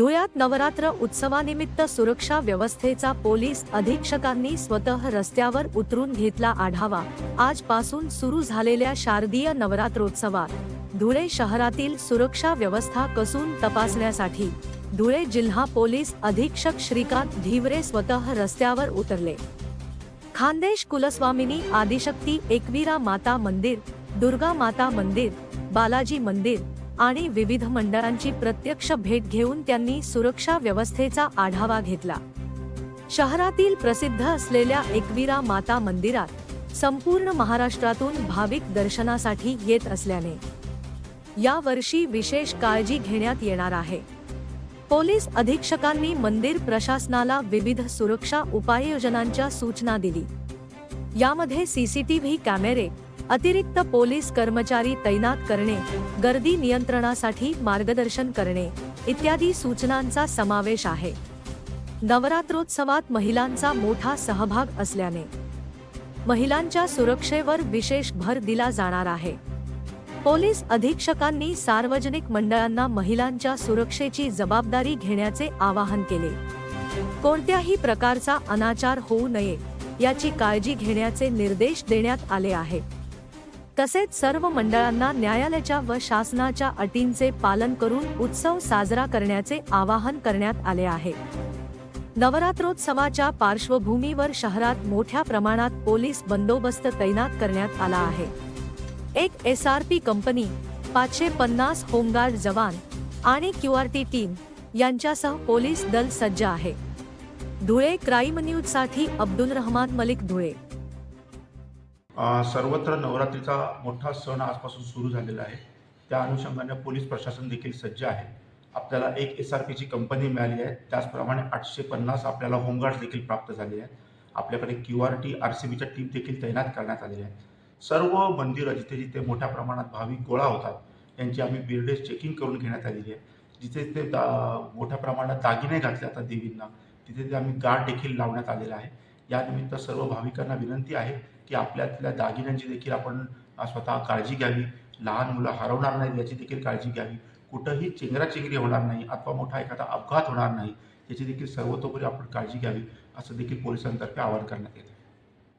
धुळ्यात नवरात्र उत्सवानिमित्त सुरक्षा व्यवस्थेचा पोलीस अधीक्षकांनी स्वतः रस्त्यावर उतरून घेतला आढावा. आजपासून सुरू झालेल्या शारदीय नवरात्रोत्सवात धुळे शहरातील सुरक्षा व्यवस्था कसून तपासण्यासाठी धुळे जिल्हा पोलीस अधीक्षक श्रीकांत ढिवरे स्वतः रस्त्यावर उतरले. खानदेश कुलस्वामिनी आदिशक्ती एकवीरा माता मंदिर दुर्गा माता मंदिर बालाजी मंदिर आणि विविध मंडळांची प्रत्यक्ष भेट घेऊन त्यांनी सुरक्षा व्यवस्थेचा आढावा घेतला. शहरातील प्रसिद्ध असलेल्या एकवीरा माता मंदिरात संपूर्ण महाराष्ट्रातून भाविक दर्शनासाठी येत असल्याने यावर्षी विशेष काळजी घेण्यात येणार आहे. पोलीस अधीक्षकांनी मंदिर प्रशासनाला विविध सुरक्षा उपाययोजनांच्या सूचना दिली. यामध्ये सीसीटीव्ही कॅमेरे अतिरिक्त पोलीस कर्मचारी तैनात करणे गर्दी नियंत्रणासाठी मार्गदर्शन करणे इत्यादी सूचनांचा समावेश आहे. नवरात्रोत्सवात महिलांचा मोठा सहभाग असल्याने महिलांच्या सुरक्षेवर विशेष भर दिला जाणार आहे. पोलीस अधीक्षकांनी सार्वजनिक मंडळांना महिलांच्या सुरक्षेची जबाबदारी घेण्याचे आवाहन केले. कोणत्याही प्रकारचा अनाचार होऊ नये याची काळजी घेण्याचे निर्देश देण्यात आले आहेत. तसेच सर्व मंडळांना न्यायालयाच्या व शासनाच्या अटींचे पालन करून उत्सव साजरा करण्याचे आवाहन करण्यात आले आहे. नवरात्रोत्सवाच्या पार्श्वभूमीवर शहरात मोठ्या प्रमाणात पोलीस बंदोबस्त तैनात करण्यात आला आहे. एक एस आर पी कंपनी पाचशे पन्नास होमगार्ड जवान आणि क्यू आर टी टीम यांच्यासह पोलीस दल सज्ज आहे. धुळे क्राईम न्यूजसाठी अब्दुल रहमान मलिक धुळे. सर्वत्र नवरात्रीचा मोठा सण आजपासून सुरू झालेला आहे. त्या अनुषंगाने पोलीस प्रशासन देखील सज्ज आहे. आपल्याला एक एस आर पीची कंपनी मिळाली आहे. त्याचप्रमाणे आठशे पन्नास आपल्याला होमगार्ड देखील प्राप्त झाले आहेत. आपल्याकडे Q R T R C बीच्या टीम देखील तैनात करण्यात आलेल्या आहेत. सर्व मंदिरं जिथे जिथे मोठ्या प्रमाणात भाविक गोळा होतात यांची आम्ही बिरडेज चेकिंग करून घेण्यात आलेली आहे. जिथे जिथे दा मोठ्या प्रमाणात दागिने घातले जातात देवींना तिथे ते आम्ही गार्ड देखील लावण्यात आलेला आहे. यानिमित्त सर्व भाविकांना विनंती आहे की आपल्यातल्या दागिन्यांची देखील आपण स्वतः काळजी घ्यावी. लहान मुलं हरवणार नाहीत याची देखील काळजी घ्यावी. कुठंही चेंगराचेंगरी होणार नाही अथवा मोठा एखादा अपघात होणार नाही याची देखील सर्वतोपरी आपण काळजी घ्यावी असं देखील पोलिसांतर्फे आवाहन करण्यात येतं.